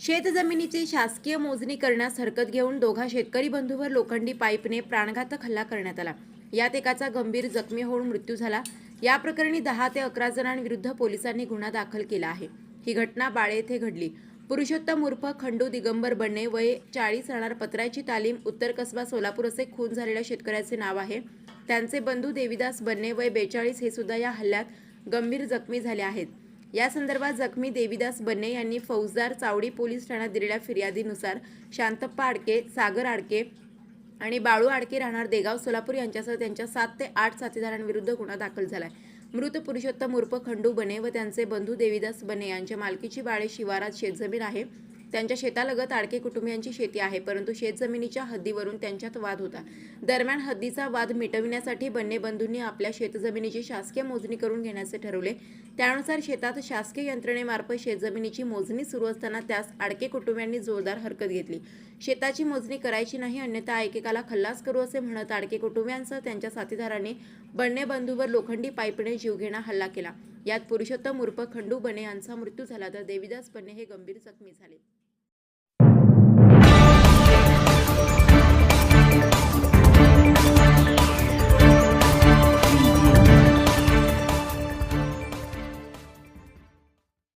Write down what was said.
शेतजमिनीची शासकीय मोजणी करण्यास हरकत घेऊन दोघा शेतकरी बंधूवर लोखंडी पाईपने प्राणघातक हल्ला करण्यात आला. यात एकाचा गंभीर जखमी होऊन मृत्यू झाला. या प्रकरणी दहा ते अकरा जणांविरुद्ध पोलिसांनी गुन्हा दाखल केला आहे. ही घटना बाळे येथे घडली. पुरुषोत्तम उर्फ खंडू दिगंबर बन्ने वय चाळीस राहणार पत्राची तालीम उत्तर कसबा सोलापूर असे खून झालेल्या शेतकऱ्याचे नाव आहे. त्यांचे बंधू देविदास बन्ने वय बेचाळीस हे सुद्धा या हल्ल्यात गंभीर जखमी झाले आहेत. या संदर्भात जखमी देवीदास बन्ने यांनी फौजदार चावडी पोलीस ठाण्यात दिलेल्या फिर्यादीनुसार शांतप्पा आडके सागर आडके आणि बाळू आडके राहणार देगाव सोलापूर यांच्यासह त्यांच्या सात ते आठ साथीदारांविरुद्ध गुन्हा दाखल झालाय. मृत पुरुषोत्तम उर्फ खंडू बने व त्यांचे बंधू देवीदास बने यांच्या मालकीची बाळे शिवारात शेतजमीन आहे. त्यांच्या शेतालगत आडके कुटुंबियांची शेती आहे परंतु शेतजमिनीच्या हद्दीवरून त्यांच्यात वाद होता. दरम्यान हद्दीचा वाद मिटविण्यासाठी बन्ने बंधूंनी आपल्या शेतजमिनीची शासकीय मोजणी करून घेण्याचे ठरवले. त्यानुसार शेतात शासकीय यंत्रणेमार्फत शेतजमिनीची मोजणी सुरू असताना त्यास आडके कुटुंबियांनी जोरदार हरकत घेतली. शेताची मोजणी करायची नाही अन्यथा एकेकाला खल्लास करू असे म्हणत आडके कुटुंबियांसह त्यांच्या साथीदारांनी बन्ने बंधूवर लोखंडी पाईपने जीवघेणा हल्ला केला. यात पुरुषोत्तम उर्फ खंडू बने यांचा मृत्यू झाला तर देविदास बने हे गंभीर जखमी झाले.